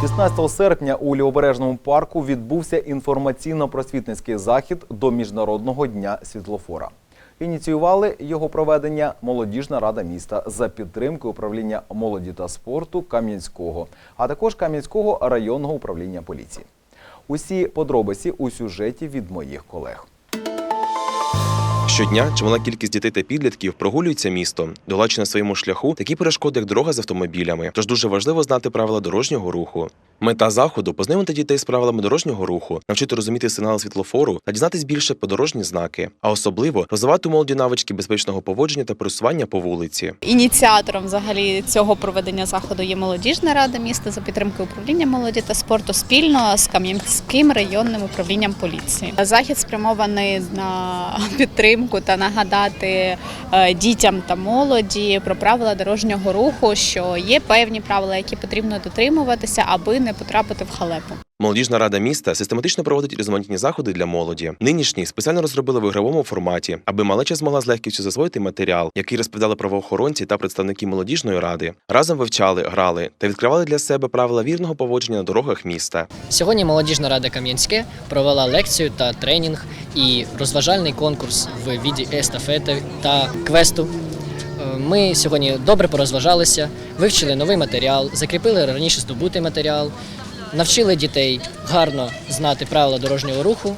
16 серпня у Лівобережному парку відбувся інформаційно-просвітницький захід до Міжнародного дня світлофора. Ініціювали його проведення Молодіжна рада міста за підтримки управління молоді та спорту Кам'янського, а також Кам'янського районного управління поліції. Усі подробиці у сюжеті від моїх колег. Щодня чимала кількість дітей та підлітків прогулюється містом, долаючи на своєму шляху такі перешкоди, як дорога з автомобілями. Тож дуже важливо знати правила дорожнього руху. Мета заходу познайомити дітей з правилами дорожнього руху, навчити розуміти сигнали світлофору та дізнатись більше про дорожні знаки, а особливо розвивати у молоді навички безпечного поводження та пересування по вулиці. Ініціатором взагалі цього проведення заходу є молодіжна рада міста за підтримки управління молоді та спорту спільно з Кам'янським районним управлінням поліції. Захід спрямований на підтримку та нагадати е, дітям та молоді про правила дорожнього руху, що є певні правила, які потрібно дотримуватися, аби не потрапити в халепу. Молодіжна рада міста систематично проводить різноманітні заходи для молоді. Нинішній спеціально розробили в ігровому форматі, аби малеча змогла з легкістю засвоїти матеріал, який розповідали правоохоронці та представники молодіжної ради. Разом вивчали, грали та відкривали для себе правила вірного поводження на дорогах міста. Сьогодні молодіжна рада Кам'янське провела лекцію та тренінг і розважальний конкурс в віді естафети та квесту. Ми сьогодні добре порозважалися, вивчили новий матеріал, закріпили раніше здобутий матеріал, навчили дітей гарно знати правила дорожнього руху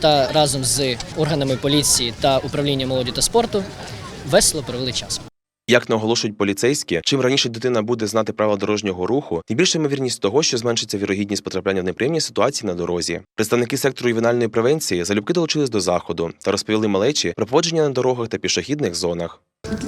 та разом з органами поліції та управлінням молоді та спорту весело провели час. Як наголошують поліцейські, чим раніше дитина буде знати правила дорожнього руху, тим більша ймовірність того, що зменшиться вірогідність потрапляння в неприємні ситуації на дорозі. Представники сектору ювенальної превенції залюбки долучились до заходу та розповіли малечі про поводження на дорогах та пішохідних зонах.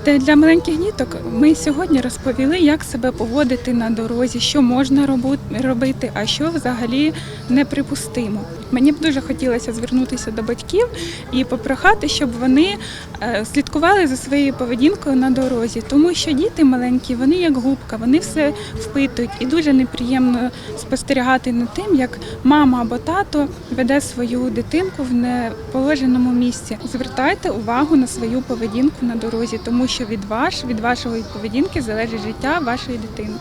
Для, маленьких діток ми сьогодні розповіли, як себе поводити на дорозі, що можна робити, а що взагалі неприпустимо. Мені б дуже хотілося звернутися до батьків і попрохати, щоб вони е, слідкували за своєю поведінкою на дорозі, тому що діти маленькі, вони як губка, вони все впитують, і дуже неприємно спостерігати над тим, як мама або тато веде свою дитинку в неположеному місці. Звертайте увагу на свою поведінку на дорозі, тому що від ваш, від вашої поведінки залежить життя вашої дитини.